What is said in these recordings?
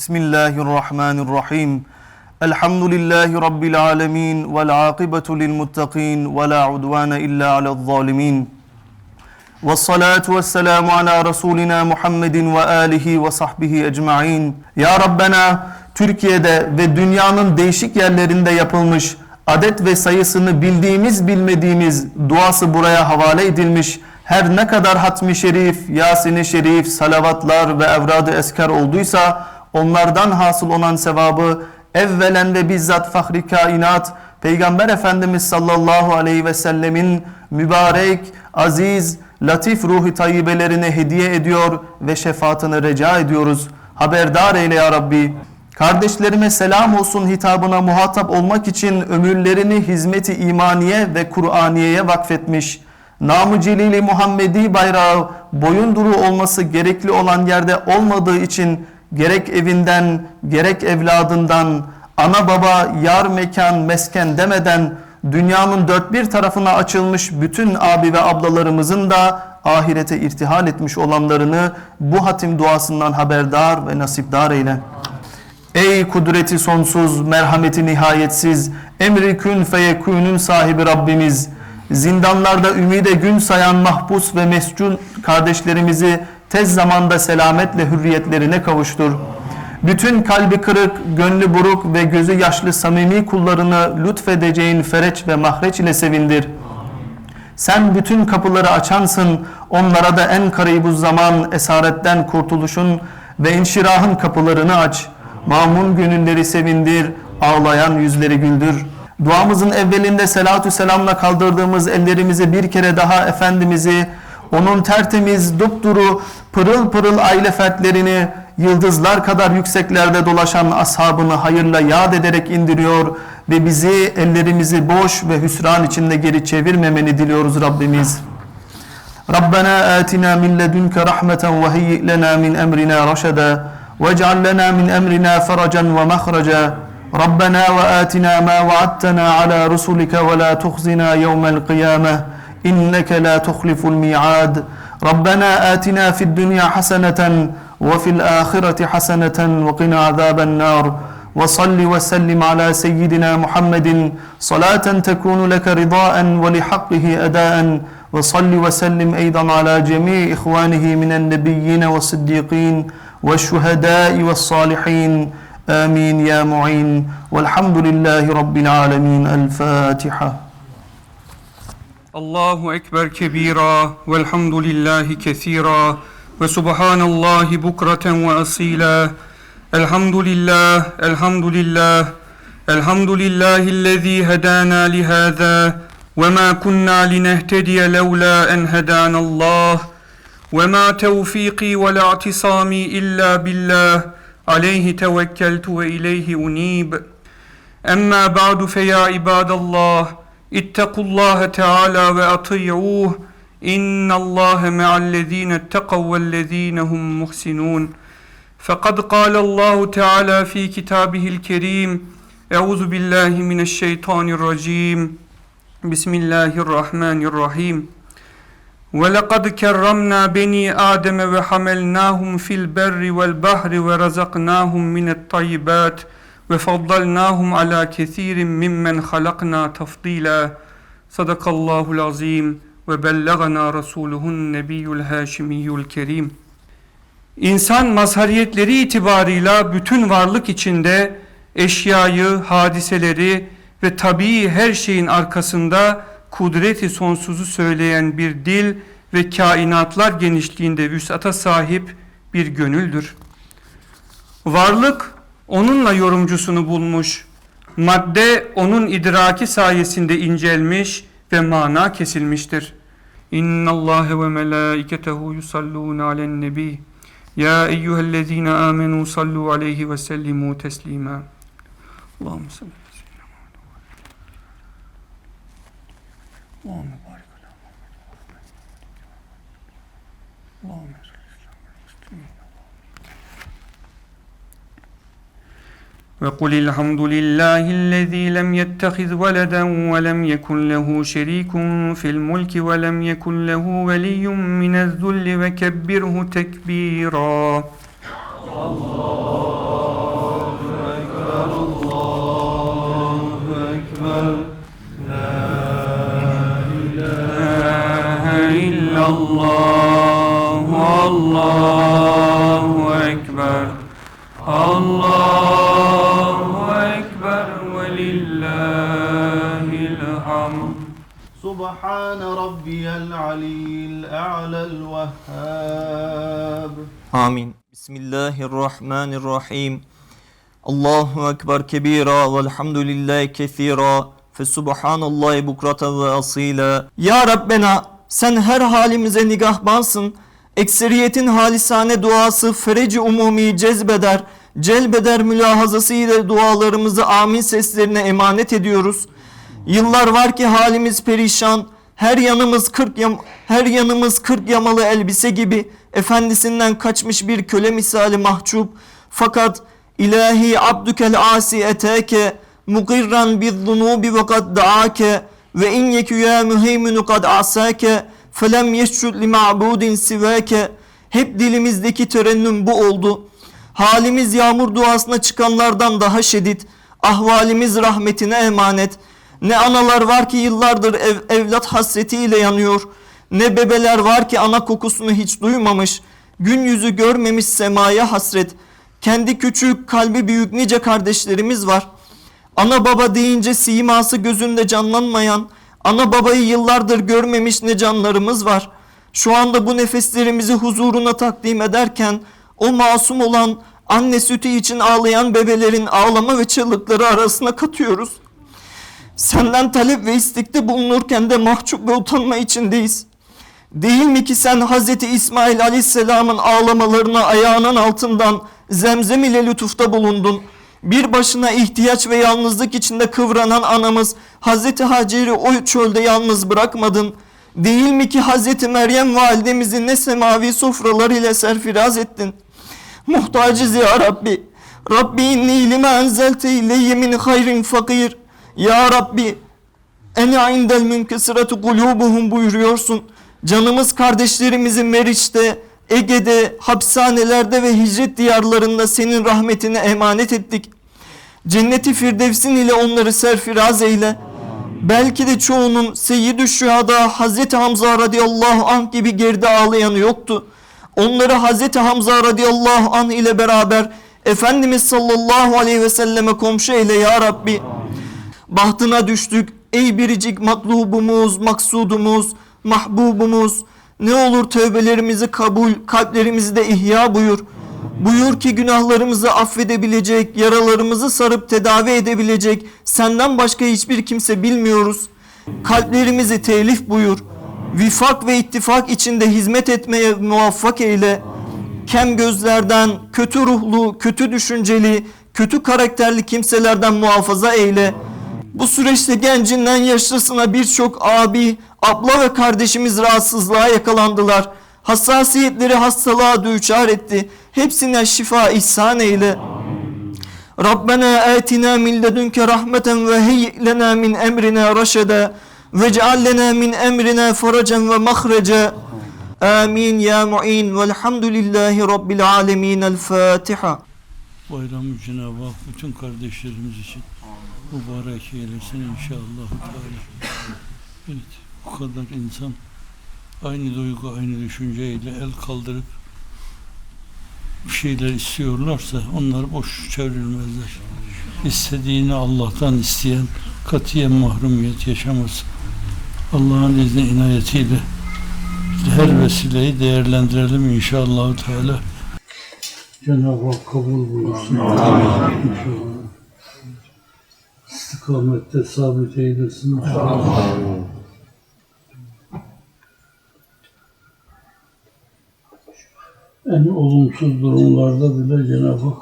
Bismillahirrahmanirrahim. Elhamdülillahi Rabbil alemin. Vel akibetu lil muttaqin. Ve la illa alel zalimin. Ve salatu ve selamu ala Resulina Muhammedin ve alihi ve sahbihi ecma'in. Ya Rabbena Türkiye'de ve dünyanın değişik yerlerinde yapılmış adet ve sayısını bildiğimiz bilmediğimiz duası buraya havale edilmiş her ne kadar hatmi şerif, Yasin-i şerif, salavatlar ve evrad-ı esker olduysa onlardan hasıl olan sevabı evvelen ve bizzat fahri kainat Peygamber Efendimiz sallallahu aleyhi ve sellemin mübarek, aziz, latif ruhi tayyibelerine hediye ediyor ve şefaatini rica ediyoruz. Haberdar eyle ya Rabbi. Kardeşlerime selam olsun hitabına muhatap olmak için ömürlerini hizmeti imaniye ve Kur'aniye'ye vakfetmiş. Namı Celili Muhammedi bayrağı boyunduru olması gerekli olan yerde olmadığı için gerek evinden gerek evladından ana baba yar mekan mesken demeden dünyanın dört bir tarafına açılmış bütün abi ve ablalarımızın da ahirete irtihal etmiş olanlarını bu hatim duasından haberdar ve nasipdar eyle. Ey kudreti sonsuz, merhameti nihayetsiz, emri kün feyekûnün sahibi Rabbimiz, zindanlarda ümide gün sayan mahpus ve mescun kardeşlerimizi tez zamanda selametle hürriyetlerine kavuştur. Bütün kalbi kırık, gönlü buruk ve gözü yaşlı samimi kullarını lütfedeceğin fereç ve mahreç ile sevindir. Sen bütün kapıları açansın, onlara da en karibuz zaman esaretten kurtuluşun ve inşirahın kapılarını aç. Mamun gönülleri sevindir, ağlayan yüzleri güldür. Duamızın evvelinde selatü selamla kaldırdığımız ellerimizi bir kere daha Efendimiz'i, onun tertemiz, dupduru, pırıl pırıl aile fertlerini yıldızlar kadar yükseklerde dolaşan ashabını hayırla yad ederek indiriyor ve bizi ellerimizi boş ve hüsran içinde geri çevirmemeni diliyoruz Rabbimiz. Rabbena atina min ledunke rahmeten ve heyyi lena min emrina raşada vec'al lena min emrina feracan ve mahraca Rabbena ve atina ma va'adtena ala rusulika ve la tuhzina إنك لا تخلف الميعاد. ربنا آتنا في الدنيا حسنة وفي الآخرة حسنة وقنا عذاب النار. وصل وسلم على سيدنا محمد. صلاة تكون لك رضاء ولحقه أداء. وصل وسلم أيضا على جميع إخوانه من النبيين والصديقين والشهداء والصالحين. آمين يا معين. والحمد لله رب العالمين. الفاتحة. الله أكبر كبيرا والحمد لله كثيرا وسبحان الله بكرة وأصيلا. الحمد لله الحمد لله الحمد لله الذي هدانا لهذا وما كنا لنهتدي لولا أن هدانا الله. وما توفيقي ولا اعتصامي إلا بالله عليه توكلت وإليه أنيب. أما بعد فيا عباد الله اتقوا الله تعالى وأطيعوه إن الله مع الذين اتقوا والذين هم محسنون فقد قال الله تعالى في كتابه الكريم أعوذ بالله من الشيطان الرجيم بسم الله الرحمن الرحيم ولقد كرمنا بني آدم وحملناهم في البر والبحر ورزقناهم من الطيبات ve faddalnahum ala kesirin mimmen halakna tafdila sadakallahul azim ve bellagana rasuluhun nebiyyül haşimiyyül kerim İnsan mazhariyetleri itibarıyla bütün varlık içinde eşyayı, hadiseleri ve tabii her şeyin arkasında kudreti sonsuzu söyleyen bir dil ve kainatlar genişliğinde vüsata sahip bir gönüldür. Varlık onunla yorumcusunu bulmuş. Madde onun idraki sayesinde incelmiş ve mana kesilmiştir. İnna Allah ve melaiketehu yusallun alen nebi. Ya eyyühellezine amenu sallu aleyhi ve sellimu teslima. Allahümme salli. Allahümme barik ala Muhammed. Allahümme وقل الحمد لله الذي لم يتخذ ولدا ولم يكن له شريك في الملك ولم يكن له ولي من الذل وكبره تكبيرا. سبحان ربي العلي الأعلى الوهاب Amin. Bismillahirrahmanirrahim. Allahu Ekber kebira velhamdülillahi kethira. Fesubhanallahi bukrata ve asila. Ya Rabbena sen her halimize nigahbansın. Ekseriyetin halisane duası fereci umumi cezbeder. Celbeder mülahazası ile dualarımızı amin seslerine emanet ediyoruz. Yıllar var ki halimiz perişan. her yanımız kırk yam her yanımız kırk yamalı elbise gibi efendisinden kaçmış bir köle misali mahcup. Fakat ilahi abdükel asi eteke mugirran bizzunubi ve kad daake ve in yekü ya müheyminu kad asake felem yeşşud li ma'budin sivake hep dilimizdeki terennüm bu oldu. Halimiz yağmur duasına çıkanlardan daha şiddet. Ahvalimiz rahmetine emanet. Ne analar var ki yıllardır ev, evlat hasretiyle yanıyor. Ne bebeler var ki ana kokusunu hiç duymamış. Gün yüzü görmemiş semaya hasret. Kendi küçük kalbi büyük nice kardeşlerimiz var. Ana baba deyince siması gözünde canlanmayan, ana babayı yıllardır görmemiş ne canlarımız var. Şu anda bu nefeslerimizi huzuruna takdim ederken o masum olan anne sütü için ağlayan bebelerin ağlama ve çığlıkları arasına katıyoruz. Senden talep ve istekte bulunurken de mahcup ve utanma içindeyiz. Değil mi ki sen Hazreti İsmail Aleyhisselam'ın ağlamalarına ayağının altından zemzem ile lütufta bulundun. Bir başına ihtiyaç ve yalnızlık içinde kıvranan anamız Hazreti Hacer'i o çölde yalnız bırakmadın. Değil mi ki Hazreti Meryem validemizi ne semavi sofralar ile serfiraz ettin. Muhtacız ya Rabbi. Rabbi inni lima enzelte ileyye min hayrin fakir. Ya Rabbi ene indel münkesiratu kulubuhum buyuruyorsun. Canımız kardeşlerimizi Meriç'te, Ege'de, hapishanelerde ve hicret diyarlarında senin rahmetine emanet ettik. Cenneti Firdevsin ile onları serfiraz eyle. Belki de çoğunun Seyyid-i Şühada Hazreti Hamza radıyallahu anh gibi geride ağlayanı yoktu. Onları Hazreti Hamza radıyallahu anh ile beraber Efendimiz sallallahu aleyhi ve selleme komşu eyle ya Rabbi. Bahtına düştük ey biricik matlubumuz, maksudumuz, mahbubumuz. Ne olur tövbelerimizi kabul, kalplerimizi de ihya buyur. Buyur ki günahlarımızı affedebilecek, yaralarımızı sarıp tedavi edebilecek senden başka hiçbir kimse bilmiyoruz. Kalplerimizi telif buyur. Vifak ve ittifak içinde hizmet etmeye muvaffak eyle. Kem gözlerden, kötü ruhlu, kötü düşünceli, kötü karakterli kimselerden muhafaza eyle. Bu süreçte gencinden yaşlısına birçok abi, abla ve kardeşimiz rahatsızlığa yakalandılar. Hassasiyetleri hastalığa düçar etti. Hepsine şifa ihsan eyle. Rabbena atina min ledunke rahmeten ve heyyi lena min emrina raşeda ve ceal min emrina faracen ve mahreca. Amin ya mu'in velhamdülillahi rabbil alemin. El Fatiha. Bayramı Cenab-ı Hak bütün kardeşlerimiz için mübarek eylesin inşallah. Evet, bu kadar insan aynı duygu, aynı düşünceyle el kaldırıp bir şeyler istiyorlarsa onlar boş çevrilmezler. İstediğini Allah'tan isteyen katiyen mahrumiyet yaşamaz. Allah'ın izni inayetiyle her vesileyi değerlendirelim inşallah Teala. Cenab-ı Hak kabul buyursun. İnşallah. İstikamette sabit eylesin. En olumsuz durumlarda bile Cenab-ı Hak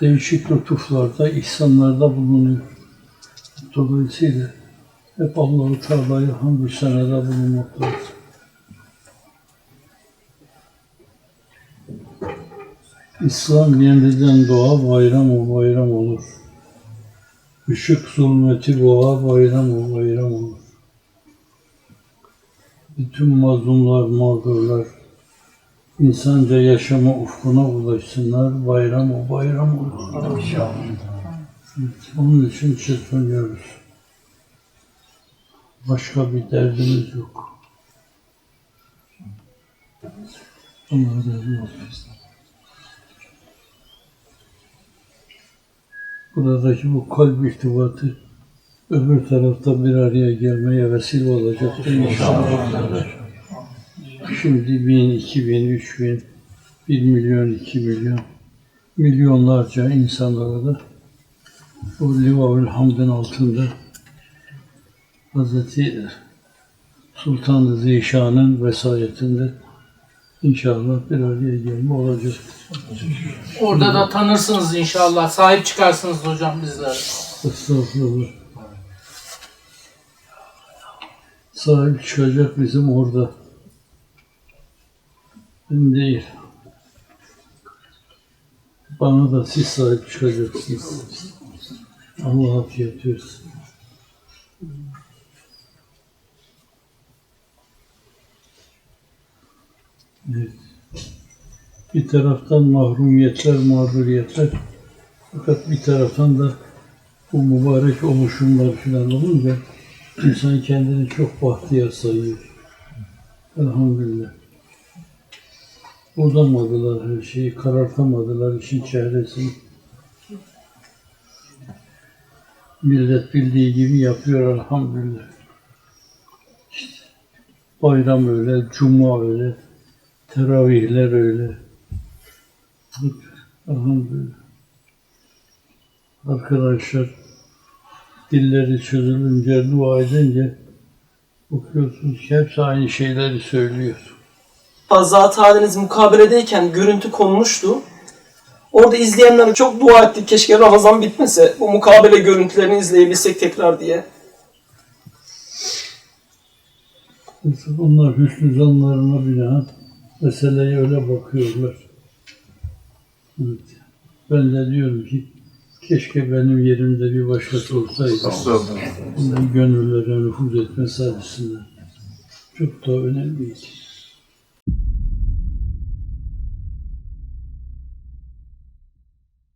değişik lütuflarda, ihsanlarda bulunuyor. Dolayısıyla hep Allah-u Teala'ya senada bulunmak lazım. İslam yeniden doğa bayram o bayram olur. Işık zulmeti boğa bayram o bayram olur. Bütün mazlumlar, mağdurlar insanca yaşama ufkuna ulaşsınlar. Bayram o bayram olur. Onun için çırpınıyoruz. Başka bir derdimiz yok. Allah razı olsun. Buradaki bu kalp irtibatı öbür tarafta bir araya gelmeye vesile olacaktır inşallah. Şimdi bin, iki bin, üç bin, bir milyon, iki milyon, milyonlarca insanlara da bu Livaül Hamd'ın altında Hazreti Sultan-ı Zişan'ın vesayetinde inşallah bir araya gelme olacak. Orada da tanırsınız inşallah. Sahip çıkarsınız hocam bizlere. Estağfurullah. Sahip çıkacak bizim orada. Ben değil. Bana da siz sahip çıkacaksınız. Allah afiyet versin. Evet. Bir taraftan mahrumiyetler, mağduriyetler fakat bir taraftan da bu mübarek oluşumlar filan olunca insan kendini çok bahtiyar sayıyor. Elhamdülillah. Bozamadılar her şeyi, karartamadılar işin çehresini. Millet bildiği gibi yapıyor elhamdülillah. İşte bayram öyle, cuma öyle, teravihler öyle. Elhamdülillah. Arkadaşlar dilleri çözülünce, dua edince bakıyorsunuz ki hepsi aynı şeyleri söylüyor. Zat haliniz mukabeledeyken görüntü konmuştu. Orada izleyenler çok dua etti. Keşke Ramazan bitmese. Bu mukabele görüntülerini izleyebilsek tekrar diye. Onlar hüsnü zanlarına binaen meseleye öyle bakıyorlar. Evet. Ben de diyorum ki keşke benim yerimde bir başkası olsaydı. Gönüllere nüfuz etmesi açısından çok daha önemliydi.